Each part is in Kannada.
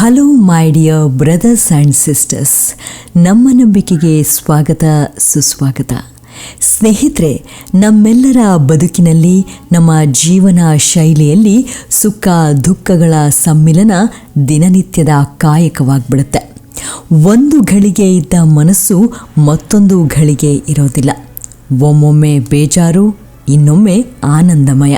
Hello my dear brothers and sisters ನಮ್ಮ ನಂಬಿಕೆಗೆ ಸ್ವಾಗತ, ಸುಸ್ವಾಗತ. ಸ್ನೇಹಿತರೆ, ನಮ್ಮೆಲ್ಲರ ಬದುಕಿನಲ್ಲಿ, ನಮ್ಮ ಜೀವನ ಶೈಲಿಯಲ್ಲಿ ಸುಖ, ದುಃಖಗಳ ಸಮ್ಮಿಲನ ದಿನನಿತ್ಯದ ಕಾಯಕವಾಗ್ಬಿಡುತ್ತೆ. ಒಂದು ಘಳಿಗೆ ಇದ್ದ ಮನಸ್ಸು ಮತ್ತೊಂದು ಘಳಿಗೆ ಇರೋದಿಲ್ಲ. ಒಮ್ಮೊಮ್ಮೆ ಬೇಜಾರು, ಇನ್ನೊಮ್ಮೆ ಆನಂದಮಯ.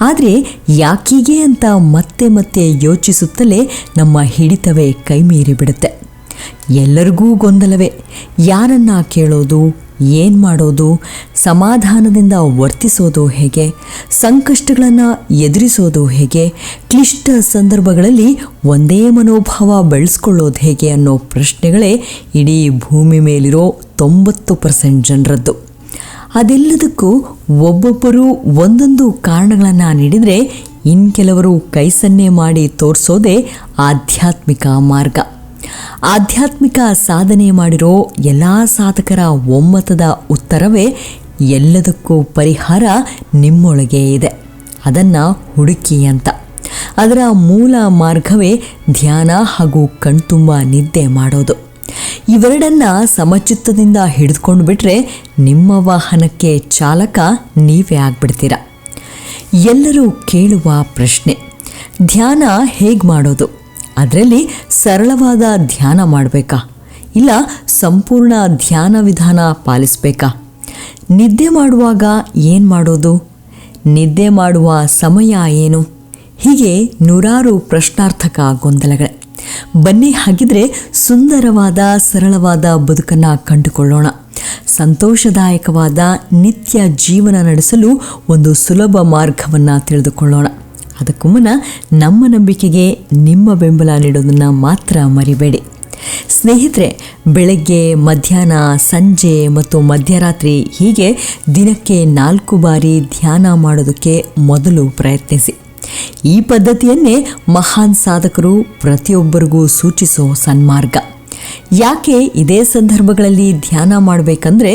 ಆದರೆ ಯಾಕೀಗೆ ಅಂತ ಮತ್ತೆ ಮತ್ತೆ ಯೋಚಿಸುತ್ತಲೇ ನಮ್ಮ ಹಿಡಿತವೇ ಕೈಮೀರಿ ಬಿಡುತ್ತೆ. ಎಲ್ಲರಿಗೂ ಗೊಂದಲವೇ. ಯಾರನ್ನ ಕೇಳೋದು, ಏನು ಮಾಡೋದು, ಸಮಾಧಾನದಿಂದ ವರ್ತಿಸೋದು ಹೇಗೆ, ಸಂಕಷ್ಟಗಳನ್ನು ಎದುರಿಸೋದು ಹೇಗೆ, ಕ್ಲಿಷ್ಟ ಸಂದರ್ಭಗಳಲ್ಲಿ ಒಂದೇ ಮನೋಭಾವ ಬೆಳೆಸ್ಕೊಳ್ಳೋದು ಹೇಗೆ ಅನ್ನೋ ಪ್ರಶ್ನೆಗಳೇ ಇಡೀ ಭೂಮಿ ಮೇಲಿರೋ ತೊಂಬತ್ತು ಪರ್ಸೆಂಟ್ ಜನರದ್ದು. ಅದೆಲ್ಲದಕ್ಕೂ ಒಬ್ಬೊಬ್ಬರು ಒಂದೊಂದು ಕಾರಣಗಳನ್ನು ನೀಡಿದರೆ ಇನ್ನು ಕೆಲವರು ಕೈ ಸನ್ನೆ ಮಾಡಿ ತೋರಿಸೋದೇ ಆಧ್ಯಾತ್ಮಿಕ ಮಾರ್ಗ. ಆಧ್ಯಾತ್ಮಿಕ ಸಾಧನೆ ಮಾಡಿರೋ ಎಲ್ಲ ಸಾಧಕರ ಒಮ್ಮತದ ಉತ್ತರವೇ ಎಲ್ಲದಕ್ಕೂ ಪರಿಹಾರ ನಿಮ್ಮೊಳಗೆ ಇದೆ. ಅದನ್ನು ಹುಡುಕಿ ಅಂತ. ಅದರ ಮೂಲ ಮಾರ್ಗವೇ ಧ್ಯಾನ ಹಾಗೂ ಕಣ್ತುಂಬ ನಿದ್ದೆ ಮಾಡೋದು. ಇವೆರಡನ್ನ ಸಮಚಿತ್ತದಿಂದ ಹಿಡಿದುಕೊಂಡು ಬಿಟ್ರೆ ನಿಮ್ಮ ವಾಹನಕ್ಕೆ ಚಾಲಕ ನೀವೇ ಆಗ್ಬಿಡ್ತೀರ? ಎಲ್ಲರೂ ಕೇಳುವ ಪ್ರಶ್ನೆ, ಧ್ಯಾನ ಹೇಗೆ ಮಾಡೋದು? ಅದರಲ್ಲಿ ಸರಳವಾದ ಧ್ಯಾನ ಮಾಡಬೇಕಾ? ಇಲ್ಲ ಸಂಪೂರ್ಣ ಧ್ಯಾನ ವಿಧಾನ ಪಾಲಿಸಬೇಕಾ? ನಿದ್ದೆ ಮಾಡುವಾಗ ಏನು ಮಾಡೋದು? ನಿದ್ದೆ ಮಾಡುವ ಸಮಯ ಏನು? ಹೀಗೆ ನೂರಾರು ಪ್ರಶ್ನಾರ್ಥಕ ಗೊಂದಲಗಳೇ. ಬನ್ನಿ ಹಾಗಿದ್ರೆ ಸುಂದರವಾದ, ಸರಳವಾದ ಬದುಕನ್ನು ಕಂಡುಕೊಳ್ಳೋಣ. ಸಂತೋಷದಾಯಕವಾದ ನಿತ್ಯ ಜೀವನ ನಡೆಸಲು ಒಂದು ಸುಲಭ ಮಾರ್ಗವನ್ನು ತಿಳಿದುಕೊಳ್ಳೋಣ. ಅದಕ್ಕೂ ಮುನ್ನ ನಮ್ಮ ನಂಬಿಕೆಗೆ ನಿಮ್ಮ ಬೆಂಬಲ ನೀಡೋದನ್ನು ಮಾತ್ರ ಮರಿಬೇಡಿ. ಸ್ನೇಹಿತರೆ, ಬೆಳಗ್ಗೆ, ಮಧ್ಯಾಹ್ನ, ಸಂಜೆ ಮತ್ತು ಮಧ್ಯರಾತ್ರಿ ಹೀಗೆ ದಿನಕ್ಕೆ ನಾಲ್ಕು ಬಾರಿ ಧ್ಯಾನ ಮಾಡೋದಕ್ಕೆ ಮೊದಲು ಪ್ರಯತ್ನಿಸಿ. ಈ ಪದ್ಧತಿಯನ್ನೇ ಮಹಾನ್ ಸಾಧಕರು ಪ್ರತಿಯೊಬ್ಬರಿಗೂ ಸೂಚಿಸೋ ಸನ್ಮಾರ್ಗ. ಯಾಕೆ ಇದೇ ಸಂದರ್ಭಗಳಲ್ಲಿ ಧ್ಯಾನ ಮಾಡಬೇಕಂದ್ರೆ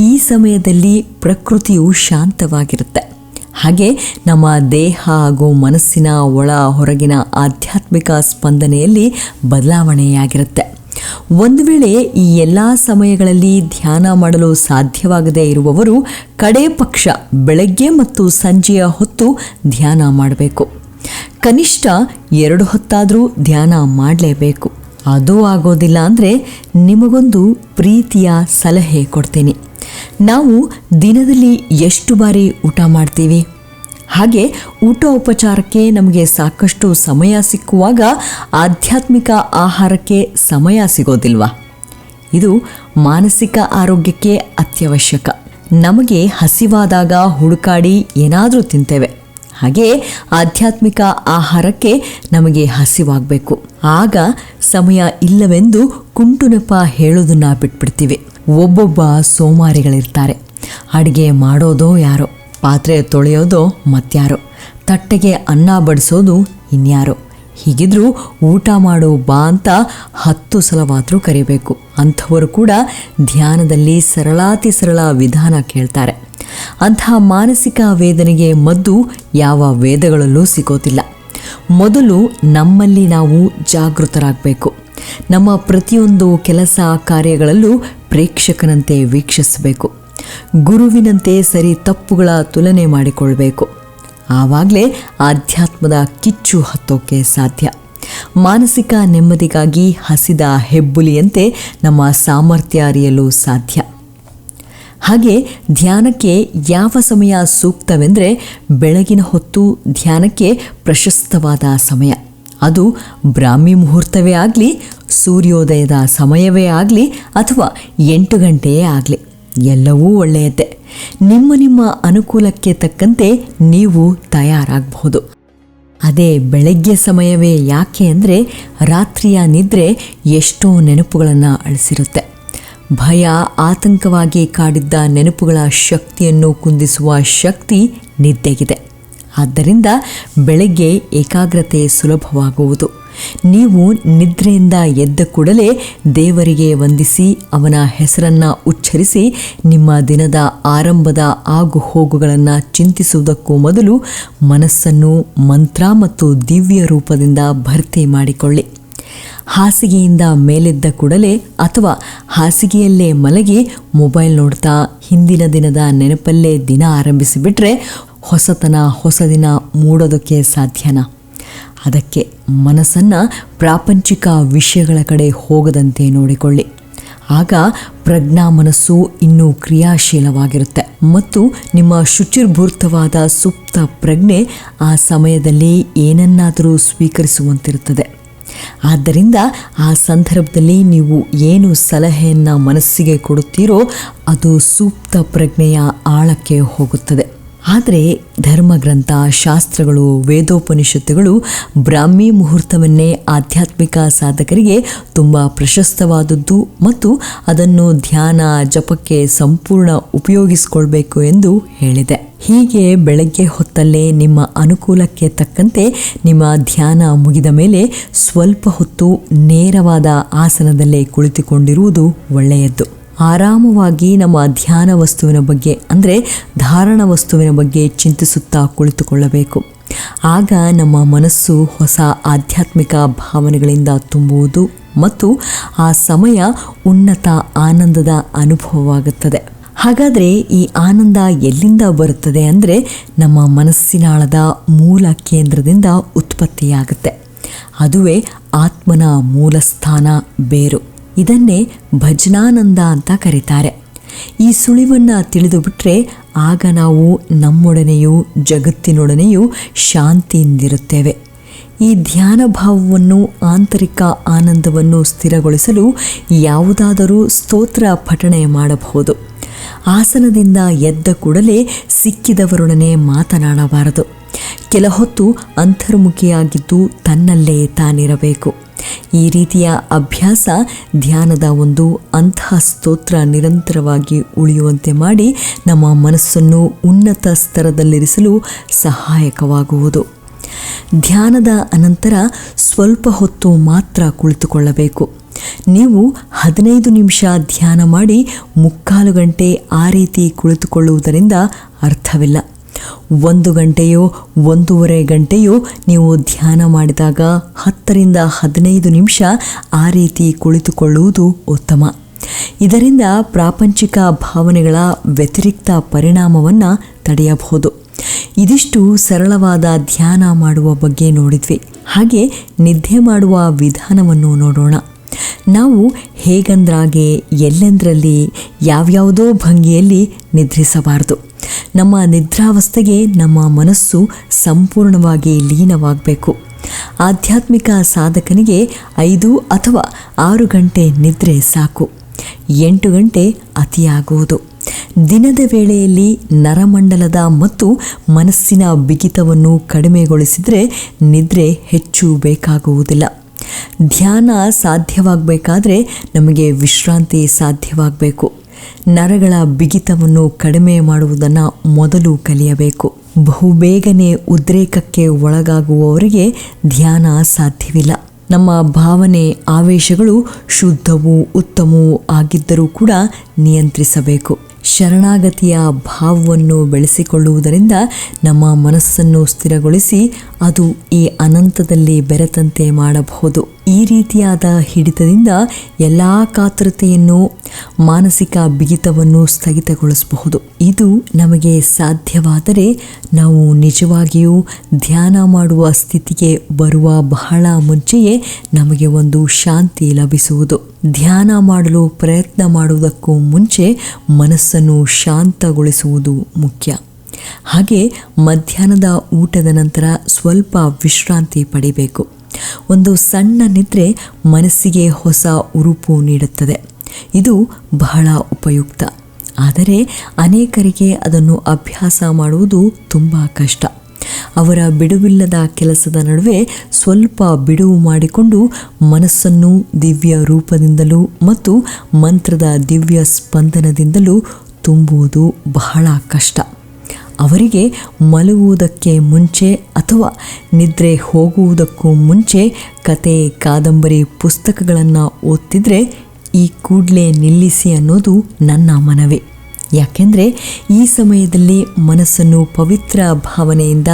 ಈ ಸಮಯದಲ್ಲಿ ಪ್ರಕೃತಿಯು ಶಾಂತವಾಗಿರುತ್ತೆ. ಹಾಗೆ ನಮ್ಮ ದೇಹ ಹಾಗೂ ಮನಸ್ಸಿನ ಒಳ ಹೊರಗಿನ ಆಧ್ಯಾತ್ಮಿಕ ಸ್ಪಂದನೆಯಲ್ಲಿ ಬದಲಾವಣೆಯಾಗಿರುತ್ತೆ. ಒಂದು ವೇಳೆ ಈ ಎಲ್ಲ ಸಮಯಗಳಲ್ಲಿ ಧ್ಯಾನ ಮಾಡಲು ಸಾಧ್ಯವಾಗದೇ ಇರುವವರು ಕಡೇ ಪಕ್ಷ, ಬೆಳಗ್ಗೆ ಮತ್ತು ಸಂಜೆಯ ಹೊತ್ತು ಧ್ಯಾನ ಮಾಡಬೇಕು. ಕನಿಷ್ಠ ಎರಡು ಹೊತ್ತಾದರೂ ಧ್ಯಾನ ಮಾಡಲೇಬೇಕು. ಅದು ಆಗೋದಿಲ್ಲ ಅಂದರೆ ನಿಮಗೊಂದು ಪ್ರೀತಿಯ ಸಲಹೆ ಕೊಡ್ತೀನಿ. ನಾವು ದಿನದಲ್ಲಿ ಎಷ್ಟು ಬಾರಿ ಊಟ ಮಾಡ್ತೀವಿ? ಹಾಗೆ ಊಟ ಉಪಚಾರಕ್ಕೆ ನಮಗೆ ಸಾಕಷ್ಟು ಸಮಯ ಸಿಕ್ಕುವಾಗ ಆಧ್ಯಾತ್ಮಿಕ ಆಹಾರಕ್ಕೆ ಸಮಯ ಸಿಗೋದಿಲ್ವ? ಇದು ಮಾನಸಿಕ ಆರೋಗ್ಯಕ್ಕೆ ಅತ್ಯವಶ್ಯಕ. ನಮಗೆ ಹಸಿವಾದಾಗ ಹುಡುಕಾಡಿ ಏನಾದರೂ ತಿಂತೇವೆ. ಹಾಗೆ ಆಧ್ಯಾತ್ಮಿಕ ಆಹಾರಕ್ಕೆ ನಮಗೆ ಹಸಿವಾಗಬೇಕು. ಆಗ ಸಮಯ ಇಲ್ಲವೆಂದು ಕುಂಟು ನೆಪ ಹೇಳೋದನ್ನ ಬಿಟ್ಬಿಡ್ತೀವಿ. ಒಬ್ಬೊಬ್ಬ ಸೋಮಾರಿಗಳಿರ್ತಾರೆ. ಅಡುಗೆ ಮಾಡೋದೋ ಯಾರೋ. ಪಾತ್ರೆ ತೊಳೆಯೋದು ಮತ್ಯಾರು. ತಟ್ಟೆಗೆ ಅನ್ನ ಬಡಿಸೋದು ಇನ್ಯಾರು. ಹೀಗಿದ್ರೂ ಊಟ ಮಾಡು ಬಾ ಅಂತ ಹತ್ತು ಸಲವಾದರೂ ಕರಿಬೇಕು. ಅಂಥವರು ಕೂಡ ಧ್ಯಾನದಲ್ಲಿ ಸರಳಾತಿ ಸರಳ ವಿಧಾನ ಕೇಳ್ತಾರೆ. ಅಂತಹ ಮಾನಸಿಕ ವೇದನೆಗೆ ಮದ್ದು ಯಾವ ವೇದಗಳಲ್ಲೂ ಸಿಗೋದಿಲ್ಲ. ಮೊದಲು ನಮ್ಮಲ್ಲಿ ನಾವು ಜಾಗೃತರಾಗಬೇಕು. ನಮ್ಮ ಪ್ರತಿಯೊಂದು ಕೆಲಸ ಕಾರ್ಯಗಳಲ್ಲೂ ಪ್ರೇಕ್ಷಕನಂತೆ ವೀಕ್ಷಿಸಬೇಕು. ಗುರುವಿನಂತೆ ಸರಿ ತಪ್ಪುಗಳ ತುಲನೆ ಮಾಡಿಕೊಳ್ಬೇಕು ಆವಾಗಲೇ ಆಧ್ಯಾತ್ಮದ ಕಿಚ್ಚು ಹತ್ತೋಕೆ ಸಾಧ್ಯ. ಮಾನಸಿಕ ನೆಮ್ಮದಿಗಾಗಿ ಹಸಿದ ಹೆಬ್ಬುಲಿಯಂತೆ ನಮ್ಮ ಸಾಮರ್ಥ್ಯ ಅರಿಯಲು ಸಾಧ್ಯ. ಹಾಗೆ ಧ್ಯಾನಕ್ಕೆ ಯಾವ ಸಮಯ ಸೂಕ್ತವೆಂದರೆ ಬೆಳಗಿನ ಹೊತ್ತು ಧ್ಯಾನಕ್ಕೆ ಪ್ರಶಸ್ತವಾದ ಸಮಯ. ಅದು ಬ್ರಾಹ್ಮಿ ಮುಹೂರ್ತವೇ ಆಗಲಿ, ಸೂರ್ಯೋದಯದ ಸಮಯವೇ ಆಗಲಿ ಅಥವಾ ಎಂಟು ಗಂಟೆಯೇ ಆಗಲಿ. ಎಲ್ಲವೂ ಒಳ್ಳೆಯದೇ ನಿಮ್ಮ ನಿಮ್ಮ ಅನುಕೂಲಕ್ಕೆ ತಕ್ಕಂತೆ ನೀವು ತಯಾರಾಗಬಹುದು. ಅದೇ ಬೆಳಗ್ಗೆ ಸಮಯವೇ ಯಾಕೆ ಅಂದರೆ ರಾತ್ರಿಯ ನಿದ್ರೆ ಎಷ್ಟೋ ನೆನಪುಗಳನ್ನು ಅಳಿಸಿರುತ್ತೆ. ಭಯ ಆತಂಕವಾಗಿ ಕಾಡಿದ್ದ ನೆನಪುಗಳ ಶಕ್ತಿಯನ್ನು ಕುಂದಿಸುವ ಶಕ್ತಿ ನಿದ್ದೆಗಿದೆ. ಆದ್ದರಿಂದ ಬೆಳಗ್ಗೆ ಏಕಾಗ್ರತೆ ಸುಲಭವಾಗುವುದು. ನೀವು ನಿದ್ರೆಯಿಂದ ಎದ್ದ ಕೂಡಲೇ ದೇವರಿಗೆ ವಂದಿಸಿ ಅವನ ಹೆಸರನ್ನು ಉಚ್ಚರಿಸಿ ನಿಮ್ಮ ದಿನದ ಆರಂಭದ ಆಗು ಹೋಗುಗಳನ್ನು ಚಿಂತಿಸುವುದಕ್ಕೂ ಮೊದಲು ಮನಸ್ಸನ್ನು ಮಂತ್ರ ಮತ್ತು ದಿವ್ಯ ರೂಪದಿಂದ ಭರ್ತಿ ಮಾಡಿಕೊಳ್ಳಿ. ಹಾಸಿಗೆಯಿಂದ ಮೇಲೆದ್ದ ಕೂಡಲೇ ಅಥವಾ ಹಾಸಿಗೆಯಲ್ಲೇ ಮಲಗಿ ಮೊಬೈಲ್ ನೋಡ್ತಾ ಹಿಂದಿನ ದಿನದ ನೆನಪಲ್ಲೇ ದಿನ ಆರಂಭಿಸಿಬಿಟ್ರೆ ಹೊಸತನ ಹೊಸ ದಿನ ಮೂಡೋದಕ್ಕೆ ಸಾಧ್ಯನಾ? ಅದಕ್ಕೆ ಮನಸ್ಸನ್ನು ಪ್ರಾಪಂಚಿಕ ವಿಷಯಗಳ ಕಡೆ ಹೋಗದಂತೆ ನೋಡಿಕೊಳ್ಳಿ. ಆಗ ಪ್ರಜ್ಞಾ ಮನಸ್ಸು ಇನ್ನೂ ಕ್ರಿಯಾಶೀಲವಾಗಿರುತ್ತೆ. ಮತ್ತು ನಿಮ್ಮ ಶುಚಿರ್ಭೂರ್ತವಾದ ಸುಪ್ತ ಪ್ರಜ್ಞೆ ಆ ಸಮಯದಲ್ಲಿ ಏನನ್ನಾದರೂ ಸ್ವೀಕರಿಸುವಂತಿರುತ್ತದೆ. ಆದ್ದರಿಂದ ಆ ಸಂದರ್ಭದಲ್ಲಿ ನೀವು ಏನು ಸಲಹೆಯನ್ನು ಮನಸ್ಸಿಗೆ ಕೊಡುತ್ತೀರೋ ಅದು ಸೂಕ್ತ ಪ್ರಜ್ಞೆಯ ಆಳಕ್ಕೆ ಹೋಗುತ್ತದೆ. ಆದರೆ ಧರ್ಮಗ್ರಂಥ, ಶಾಸ್ತ್ರಗಳು, ವೇದೋಪನಿಷತ್ತುಗಳು ಬ್ರಾಹ್ಮಿ ಮುಹೂರ್ತವನ್ನೇ ಆಧ್ಯಾತ್ಮಿಕ ಸಾಧಕರಿಗೆ ತುಂಬ ಪ್ರಶಸ್ತವಾದದ್ದು ಮತ್ತು ಅದನ್ನು ಧ್ಯಾನ, ಜಪಕ್ಕೆ ಸಂಪೂರ್ಣ ಉಪಯೋಗಿಸಿಕೊಳ್ಬೇಕು ಎಂದು ಹೇಳಿದೆ. ಹೀಗೆ ಬೆಳಗ್ಗೆ ಹೊತ್ತಲ್ಲೇ ನಿಮ್ಮ ಅನುಕೂಲಕ್ಕೆ ತಕ್ಕಂತೆ ನಿಮ್ಮ ಧ್ಯಾನ ಮುಗಿದ ಮೇಲೆ ಸ್ವಲ್ಪ ಹೊತ್ತು ನೇರವಾದ ಆಸನದಲ್ಲೇ ಕುಳಿತುಕೊಂಡಿರುವುದು ಒಳ್ಳೆಯದ್ದು. ಆರಾಮವಾಗಿ ನಮ್ಮ ಧ್ಯಾನ ವಸ್ತುವಿನ ಬಗ್ಗೆ, ಅಂದರೆ ಧಾರಣ ವಸ್ತುವಿನ ಬಗ್ಗೆ ಚಿಂತಿಸುತ್ತಾ ಕುಳಿತುಕೊಳ್ಳಬೇಕು. ಆಗ ನಮ್ಮ ಮನಸ್ಸು ಹೊಸ ಆಧ್ಯಾತ್ಮಿಕ ಭಾವನೆಗಳಿಂದ ತುಂಬುವುದು ಮತ್ತು ಆ ಸಮಯ ಉನ್ನತ ಆನಂದದ ಅನುಭವವಾಗುತ್ತದೆ. ಹಾಗಾದರೆ ಈ ಆನಂದ ಎಲ್ಲಿಂದ ಬರುತ್ತದೆ ಅಂದರೆ ನಮ್ಮ ಮನಸ್ಸಿನಾಳದ ಮೂಲ ಕೇಂದ್ರದಿಂದ ಉತ್ಪತ್ತಿಯಾಗುತ್ತೆ. ಅದುವೇ ಆತ್ಮನ ಮೂಲಸ್ಥಾನ ಬೇರು. ಇದನ್ನೇ ಭಜನಾನಂದ ಅಂತ ಕರೀತಾರೆ. ಈ ಸುಳಿವನ್ನು ತಿಳಿದು ಬಿಟ್ಟರೆ ಆಗ ನಾವು ನಮ್ಮೊಡನೆಯೂ ಜಗತ್ತಿನೊಡನೆಯೂ ಶಾಂತಿಯಿಂದಿರುತ್ತೇವೆ. ಈ ಧ್ಯಾನ ಭಾವವನ್ನು, ಆಂತರಿಕ ಆನಂದವನ್ನು ಸ್ಥಿರಗೊಳಿಸಲು ಯಾವುದಾದರೂ ಸ್ತೋತ್ರ ಪಠಣೆ ಮಾಡಬಹುದು. ಆಸನದಿಂದ ಎದ್ದ ಕೂಡಲೇ ಸಿಕ್ಕಿದವರೊಡನೆ ಮಾತನಾಡಬಾರದು. ಕೆಲ ಹೊತ್ತು ಅಂತರ್ಮುಖಿಯಾಗಿದ್ದು ತನ್ನಲ್ಲೇ ತಾನಿರಬೇಕು. ಈ ರೀತಿಯ ಅಭ್ಯಾಸ ಧ್ಯಾನದ ಒಂದು ಅಂತಹ ಸ್ತೋತ್ರ ನಿರಂತರವಾಗಿ ಉಳಿಯುವಂತೆ ಮಾಡಿ ನಮ್ಮ ಮನಸ್ಸನ್ನು ಉನ್ನತ ಸ್ತರದಲ್ಲಿರಿಸಲು ಸಹಾಯಕವಾಗುವುದು. ಧ್ಯಾನದ ಅನಂತರ ಸ್ವಲ್ಪ ಹೊತ್ತು ಮಾತ್ರ ಕುಳಿತುಕೊಳ್ಳಬೇಕು. ನೀವು ಹದಿನೈದು ನಿಮಿಷ ಧ್ಯಾನ ಮಾಡಿ ಮುಕ್ಕಾಲು ಗಂಟೆ ಆ ರೀತಿ ಕುಳಿತುಕೊಳ್ಳುವುದರಿಂದ ಅರ್ಥವಿಲ್ಲ. ಒಂದು ಗಂಟೆಯೋ ಒಂದೂವರೆ ಗಂಟೆಯೋ ನೀವು ಧ್ಯಾನ ಮಾಡಿದಾಗ ಹತ್ತರಿಂದ ಹದಿನೈದು ನಿಮಿಷ ಆ ರೀತಿ ಕುಳಿತುಕೊಳ್ಳುವುದು ಉತ್ತಮ. ಇದರಿಂದ ಪ್ರಾಪಂಚಿಕ ಭಾವನೆಗಳ ವ್ಯತಿರಿಕ್ತ ಪರಿಣಾಮವನ್ನು ತಡೆಯಬಹುದು. ಇದಿಷ್ಟು ಸರಳವಾದ ಧ್ಯಾನ ಮಾಡುವ ಬಗ್ಗೆ ನೋಡಿದ್ವಿ. ಹಾಗೆ ನಿದ್ದೆ ಮಾಡುವ ವಿಧಾನವನ್ನು ನೋಡೋಣ. ನಾವು ಹೇಗಂದ್ರಾಗೆ, ಎಲ್ಲೆಂದರಲ್ಲಿ, ಯಾವ್ಯಾವುದೋ ಭಂಗಿಯಲ್ಲಿ ನಿದ್ರಿಸಬಾರದು. ನಮ್ಮ ನಿದ್ರಾವಸ್ಥೆಗೆ ನಮ್ಮ ಮನಸ್ಸು ಸಂಪೂರ್ಣವಾಗಿ ಲೀನವಾಗಬೇಕು. ಆಧ್ಯಾತ್ಮಿಕ ಸಾಧಕನಿಗೆ ಐದು ಅಥವಾ ಆರು ಗಂಟೆ ನಿದ್ರೆ ಸಾಕು. ಎಂಟು ಗಂಟೆ ಅತಿಯಾಗುವುದು. ದಿನದ ವೇಳೆಯಲ್ಲಿ ನರಮಂಡಲದ ಮತ್ತು ಮನಸ್ಸಿನ ಬಿಗಿತವನ್ನು ಕಡಿಮೆಗೊಳಿಸಿದರೆ ನಿದ್ರೆ ಹೆಚ್ಚು ಬೇಕಾಗುವುದಿಲ್ಲ. ಧ್ಯಾನ ಸಾಧ್ಯವಾಗಬೇಕಾದ್ರೆ ನಮಗೆ ವಿಶ್ರಾಂತಿ ಸಾಧ್ಯವಾಗಬೇಕು. ನರಗಳ ಬಿಗಿತವನ್ನು ಕಡಿಮೆ ಮಾಡುವುದನ್ನು ಮೊದಲು ಕಲಿಯಬೇಕು. ಬಹುಬೇಗನೆ ಉದ್ರೇಕಕ್ಕೆ ಒಳಗಾಗುವವರಿಗೆ ಧ್ಯಾನ ಸಾಧ್ಯವಿಲ್ಲ. ನಮ್ಮ ಭಾವನೆ, ಆವೇಶಗಳು ಶುದ್ಧವೂ ಉತ್ತಮವೂ ಆಗಿದ್ದರೂ ಕೂಡ ನಿಯಂತ್ರಿಸಬೇಕು. ಶರಣಾಗತಿಯ ಭಾವವನ್ನು ಬೆಳೆಸಿಕೊಳ್ಳುವುದರಿಂದ ನಮ್ಮ ಮನಸ್ಸನ್ನು ಸ್ಥಿರಗೊಳಿಸಿ ಅದು ಈ ಅನಂತದಲ್ಲಿ ಬೆರೆತಂತೆ ಮಾಡಬಹುದು. ಈ ರೀತಿಯಾದ ಹಿಡಿತದಿಂದ ಎಲ್ಲ ಕಾತುರತೆಯನ್ನು, ಮಾನಸಿಕ ಬಿಗಿತವನ್ನು ಸ್ಥಗಿತಗೊಳಿಸಬಹುದು. ಇದು ನಮಗೆ ಸಾಧ್ಯವಾದರೆ ನಾವು ನಿಜವಾಗಿಯೂ ಧ್ಯಾನ ಮಾಡುವ ಸ್ಥಿತಿಗೆ ಬರುವ ಬಹಳ ಮುಂಚೆಯೇ ನಮಗೆ ಒಂದು ಶಾಂತಿ ಲಭಿಸುವುದು. ಧ್ಯಾನ ಮಾಡಲು ಪ್ರಯತ್ನ ಮಾಡುವುದಕ್ಕೂ ಮುಂಚೆ ಮನಸ್ಸನ್ನು ಶಾಂತಗೊಳಿಸುವುದು ಮುಖ್ಯ. ಹಾಗೆ ಮಧ್ಯಾಹ್ನದ ಊಟದ ನಂತರ ಸ್ವಲ್ಪ ವಿಶ್ರಾಂತಿ ಪಡಿಬೇಕು. ಒಂದು ಸಣ್ಣ ನಿದ್ರೆ ಮನಸ್ಸಿಗೆ ಹೊಸ ಉರುಪು ನೀಡುತ್ತದೆ. ಇದು ಬಹಳ ಉಪಯುಕ್ತ. ಆದರೆ ಅನೇಕರಿಗೆ ಅದನ್ನು ಅಭ್ಯಾಸ ಮಾಡುವುದು ತುಂಬ ಕಷ್ಟ. ಅವರ ಬಿಡುವಿಲ್ಲದ ಕೆಲಸದ ನಡುವೆ ಸ್ವಲ್ಪ ಬಿಡುವು ಮಾಡಿಕೊಂಡು ಮನಸ್ಸನ್ನು ದಿವ್ಯ ರೂಪದಿಂದಲೂ ಮತ್ತು ಮಂತ್ರದ ದಿವ್ಯ ಸ್ಪಂದನದಿಂದಲೂ ತುಂಬುವುದು ಬಹಳ ಕಷ್ಟ. ಅವರಿಗೆ ಮಲಗುವುದಕ್ಕೆ ಮುಂಚೆ ಅಥವಾ ನಿದ್ರೆ ಹೋಗುವುದಕ್ಕೂ ಮುಂಚೆ ಕತೆ ಕಾದಂಬರಿ ಪುಸ್ತಕಗಳನ್ನು ಓದ್ತಿದ್ರೆ ಈ ಕೂಡಲೇ ನಿಲ್ಲಿಸಿ ಅನ್ನೋದು ನನ್ನ ಮನವಿ. ಯಾಕೆಂದರೆ ಈ ಸಮಯದಲ್ಲಿ ಮನಸ್ಸನ್ನು ಪವಿತ್ರ ಭಾವನೆಯಿಂದ,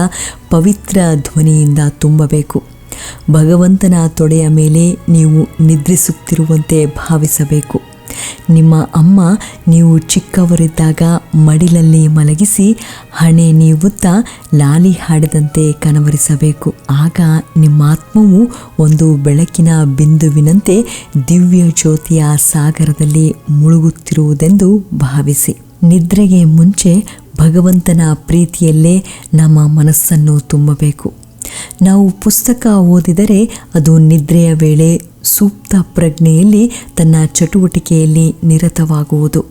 ಪವಿತ್ರ ಧ್ವನಿಯಿಂದ ತುಂಬಬೇಕು. ಭಗವಂತನ ತೊಡೆಯ ಮೇಲೆ ನೀವು ನಿದ್ರಿಸುತ್ತಿರುವಂತೆ ಭಾವಿಸಬೇಕು. ನಿಮ್ಮ ಅಮ್ಮ ನೀವು ಚಿಕ್ಕವರಿದ್ದಾಗ ಮಡಿಲಲ್ಲಿ ಮಲಗಿಸಿ ಹಣೆ ನೀವುತ್ತಾ ಲಾಲಿ ಹಾಡಿದಂತೆ ಕನವರಿಸಬೇಕು. ಆಗ ನಿಮ್ಮ ಆತ್ಮವು ಒಂದು ಬೆಳಕಿನ ಬಿಂದುವಿನಂತೆ ದಿವ್ಯ ಜ್ಯೋತಿಯ ಸಾಗರದಲ್ಲಿ ಮುಳುಗುತ್ತಿರುವುದೆಂದು ಭಾವಿಸಿ. ನಿದ್ರೆಗೆ ಮುಂಚೆ ಭಗವಂತನ ಪ್ರೀತಿಯಲ್ಲೇ ನಮ್ಮ ಮನಸ್ಸನ್ನು ತುಂಬಬೇಕು. ನಾವು ಪುಸ್ತಕ ಓದಿದರೆ ಅದು ನಿದ್ರೆಯ ವೇಳೆ ಸೂಕ್ತ ಪ್ರಜ್ಞೆಯಲ್ಲಿ ತನ್ನ ಚಟುವಟಿಕೆಯಲ್ಲಿ ನಿರತವಾಗುವುದು.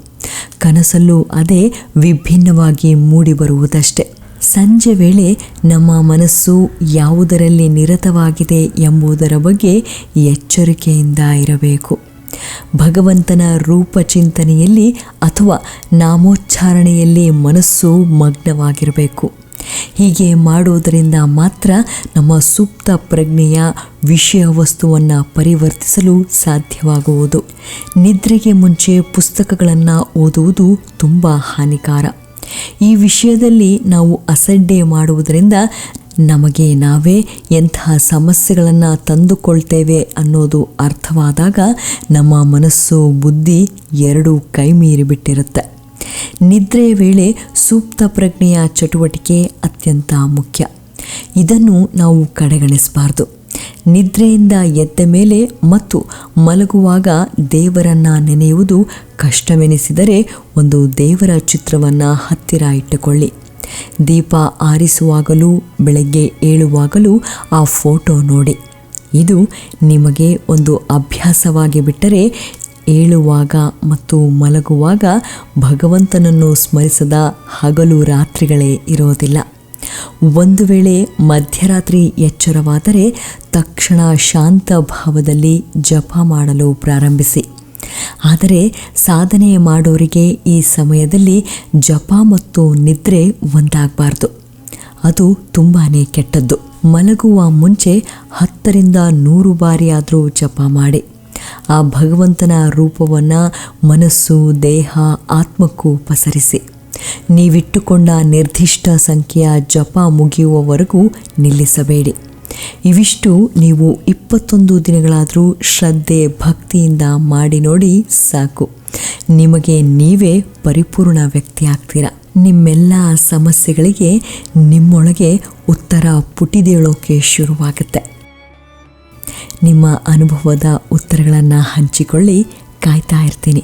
ಕನಸಲ್ಲೂ ಅದೇ ವಿಭಿನ್ನವಾಗಿ ಮೂಡಿಬರುವುದಷ್ಟೆ. ಸಂಜೆ ವೇಳೆ ನಮ್ಮ ಮನಸ್ಸು ಯಾವುದರಲ್ಲಿ ನಿರತವಾಗಿದೆ ಎಂಬುದರ ಬಗ್ಗೆ ಎಚ್ಚರಿಕೆಯಿಂದ ಇರಬೇಕು. ಭಗವಂತನ ರೂಪಚಿಂತನೆಯಲ್ಲಿ ಅಥವಾ ನಾಮೋಚ್ಚಾರಣೆಯಲ್ಲಿ ಮನಸ್ಸು ಮಗ್ನವಾಗಿರಬೇಕು. ಹೀಗೆ ಮಾಡುವುದರಿಂದ ಮಾತ್ರ ನಮ್ಮ ಸುಪ್ತ ಪ್ರಜ್ಞೆಯ ವಿಷಯ ವಸ್ತುವನ್ನು ಪರಿವರ್ತಿಸಲು ಸಾಧ್ಯವಾಗುವುದು. ನಿದ್ರೆಗೆ ಮುಂಚೆ ಪುಸ್ತಕಗಳನ್ನು ಓದುವುದು ತುಂಬ ಹಾನಿಕಾರ. ಈ ವಿಷಯದಲ್ಲಿ ನಾವು ಅಸಡ್ಡೆ ಮಾಡುವುದರಿಂದ ನಮಗೆ ನಾವೇ ಎಂತಹ ಸಮಸ್ಯೆಗಳನ್ನು ತಂದುಕೊಳ್ತೇವೆ ಅನ್ನೋದು ಅರ್ಥವಾದಾಗ ನಮ್ಮ ಮನಸ್ಸು, ಬುದ್ಧಿ ಎರಡೂ ಕೈ ಮೀರಿಬಿಟ್ಟಿರುತ್ತೆ ನಿದ್ರೆಯ ವೇಳೆ ಸೂಕ್ತ ಪ್ರಜ್ಞೆಯ ಚಟುವಟಿಕೆ ಅತ್ಯಂತ ಮುಖ್ಯ. ಇದನ್ನು ನಾವು ಕಡೆಗಣಿಸಬಾರ್ದು. ನಿದ್ರೆಯಿಂದ ಎದ್ದ ಮೇಲೆ ಮತ್ತು ಮಲಗುವಾಗ ದೇವರನ್ನ ನೆನೆಯುವುದು ಕಷ್ಟವೆನಿಸಿದರೆ ಒಂದು ದೇವರ ಚಿತ್ರವನ್ನು ಹತ್ತಿರ ಇಟ್ಟುಕೊಳ್ಳಿ. ದೀಪ ಆರಿಸುವಾಗಲೂ ಬೆಳಗ್ಗೆ ಏಳುವಾಗಲೂ ಆ ಫೋಟೋ ನೋಡಿ. ಇದು ನಿಮಗೆ ಒಂದು ಅಭ್ಯಾಸವಾಗಿ ಬಿಟ್ಟರೆ ಏಳುವಾಗ ಮತ್ತು ಮಲಗುವಾಗ ಭಗವಂತನನ್ನು ಸ್ಮರಿಸದ ಹಗಲು ರಾತ್ರಿಗಳೇ ಇರೋದಿಲ್ಲ. ಒಂದು ವೇಳೆ ಮಧ್ಯರಾತ್ರಿ ಎಚ್ಚರವಾದರೆ ತಕ್ಷಣ ಶಾಂತ ಭಾವದಲ್ಲಿ ಜಪ ಮಾಡಲು ಪ್ರಾರಂಭಿಸಿ. ಆದರೆ ಸಾಧನೆ ಮಾಡೋರಿಗೆ ಈ ಸಮಯದಲ್ಲಿ ಜಪ ಮತ್ತು ನಿದ್ರೆ ಒಂದಾಗಬಾರ್ದು. ಅದು ತುಂಬಾ ಕೆಟ್ಟದ್ದು. ಮಲಗುವ ಮುಂಚೆ ಹತ್ತರಿಂದ ನೂರು ಬಾರಿಯಾದರೂ ಜಪ ಮಾಡಿ. ಆ ಭಗವಂತನ ರೂಪವನ್ನು ಮನಸ್ಸು, ದೇಹ, ಆತ್ಮಕ್ಕೂ ಪಸರಿಸಿ. ನೀವಿಟ್ಟುಕೊಂಡ ನಿರ್ದಿಷ್ಟ ಸಂಖ್ಯೆಯ ಜಪ ಮುಗಿಯುವವರೆಗೂ ನಿಲ್ಲಿಸಬೇಡಿ. ಇವಿಷ್ಟು ನೀವು ಇಪ್ಪತ್ತೊಂದು ದಿನಗಳಾದರೂ ಶ್ರದ್ಧೆ, ಭಕ್ತಿಯಿಂದ ಮಾಡಿ ನೋಡಿ ಸಾಕು. ನಿಮಗೆ ನೀವೇ ಪರಿಪೂರ್ಣ ವ್ಯಕ್ತಿ ಆಗ್ತೀರಾ ನಿಮ್ಮೆಲ್ಲ ಸಮಸ್ಯೆಗಳಿಗೆ ನಿಮ್ಮೊಳಗೆ ಉತ್ತರ ಪುಟಿದೇಳೋಕೆ ಶುರುವಾಗುತ್ತೆ. ನಿಮ್ಮ ಅನುಭವದ ಉತ್ತರಗಳನ್ನು ಹಂಚಿಕೊಳ್ಳಿ, ಕಾಯ್ತಾ ಇರ್ತೀನಿ.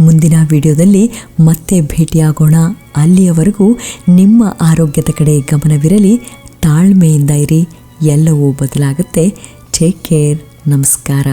ಮುಂದಿನ ವಿಡಿಯೋದಲ್ಲಿ ಮತ್ತೆ ಭೇಟಿಯಾಗೋಣ. ಅಲ್ಲಿಯವರೆಗೂ ನಿಮ್ಮ ಆರೋಗ್ಯದ ಕಡೆ ಗಮನವಿರಲಿ, ತಾಳ್ಮೆಯಿಂದ ಇರಿ. ಎಲ್ಲವೂ ಬದಲಾಗುತ್ತೆ. ಟೇಕ್ ಕೇರ್ ನಮಸ್ಕಾರ.